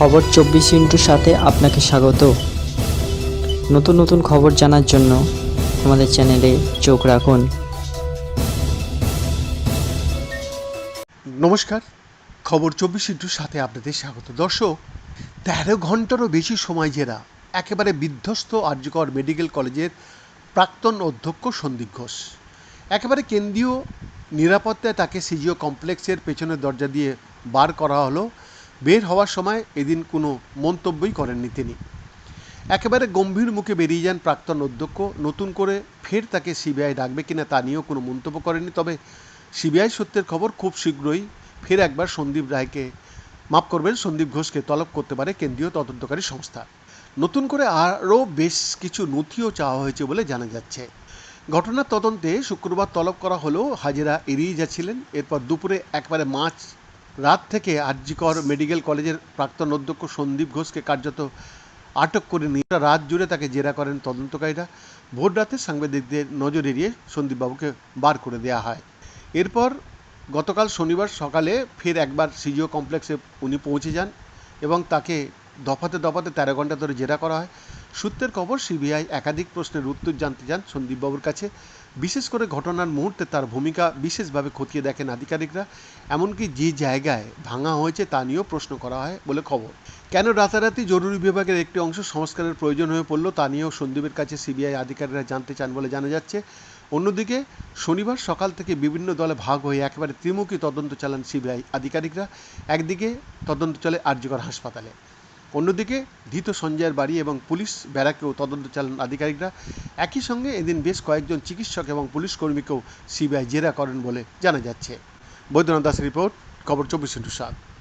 খবর চব্বিশ ইন্টুর সাথে আপনাকে স্বাগত। নতুন নতুন খবর জানার জন্য আমাদের চ্যানেলে চোখ রাখুন। নমস্কার, খবর চব্বিশ ইন্টুর সাথে আপনাদের স্বাগত। দর্শক, তেরো ঘন্টারও বেশি সময় জেরা একেবারে বিধ্বস্ত আর্যকর মেডিকেল কলেজের প্রাক্তন অধ্যক্ষ সন্দীপ ঘোষ। একেবারে কেন্দ্রীয় নিরাপত্তায় তাকে সিজিও কমপ্লেক্সের পেছনের দরজা দিয়ে বার করা হলো। বের হওয়ার সময় এদিন কোনো মন্তব্যই করেননি তিনি। একেবারে গম্ভীর মুখে বেরিয়ে যান প্রাক্তন অধ্যক্ষ, নতুন করে ফের তাকে সিবিআই ডাকবে কিনা তা নিয়েও কোনো মন্তব্য করেননি, তবে সিবিআই সত্যের খবর খুব শীঘ্রই ফের একবার সন্দীপ রায়কে মাফ করবেন, সন্দীপ ঘোষকে তলব করতে পারে কেন্দ্রীয় তদন্তকারী সংস্থা। নতুন করে আরও বেশ কিছু নথিও চাওয়া হয়েছে বলে জানা যাচ্ছে। ঘটনার তদন্তে শুক্রবার তলব করা হলেও হাজিরা এড়িয়ে যাচ্ছিলেন। এরপর দুপুরে একবারে মাঝ রাত থেকে আরজিকর মেডিকেল কলেজের প্রাক্তন অধ্যক্ষ সন্দীপ ঘোষকে কার্যত আটক করে নিয়ে রাত জুড়ে তাকে জেরা করেন তদন্তকারীরা। ভোর রাতে সাংবাদিকদের নজর এড়িয়ে সন্দীপবাবুকে বার করে দেওয়া হয়। এরপর গতকাল শনিবার সকালে ফের একবার সিজিও কমপ্লেক্সে উনি পৌঁছে যান এবং তাকে দফাতে দফাতে তেরো ঘণ্টা ধরে জেরা করা হয়। সূত্রের খবর, সিবিআই একাধিক প্রশ্নের উত্তর জানতে যান সন্দীপবাবুর কাছে। বিশেষ করে ঘটনার মুহূর্তে তার ভূমিকা বিশেষভাবে খতিয়ে দেখেন আধিকারিকরা। এমনকি যে জায়গায় ভাঙা হয়েছে তা নিয়েও প্রশ্ন করা হয় বলে খবর। কেন রাতারাতি জরুরি বিভাগের একটি অংশ সংস্কারের প্রয়োজন হয়ে পড়ল তা নিয়েও সন্দীপের কাছে সিবিআই আধিকারিকরা জানতে চান বলে জানা যাচ্ছে। অন্যদিকে, শনিবার সকাল থেকে বিভিন্ন দলে ভাগ হয়ে একেবারে ত্রিমুখী তদন্ত চালান সিবিআই আধিকারিকরা। একদিকে তদন্ত চলে আরজিকর হাসপাতালে। অন্যদিকে ধৃত সঞ্জয়ের বাড়ি এবং পুলিশ ব্যারাকেও তদন্ত চালান আধিকারিকরা। একই সঙ্গে এদিন বেশ কয়েকজন চিকিৎসক এবং পুলিশ কর্মীকেও সিবিআই জেরা করেন বলে জানা যাচ্ছে। বৈদ্যনাথ দাস রিপোর্ট, খবর চব্বিশ ইন্টু সাত।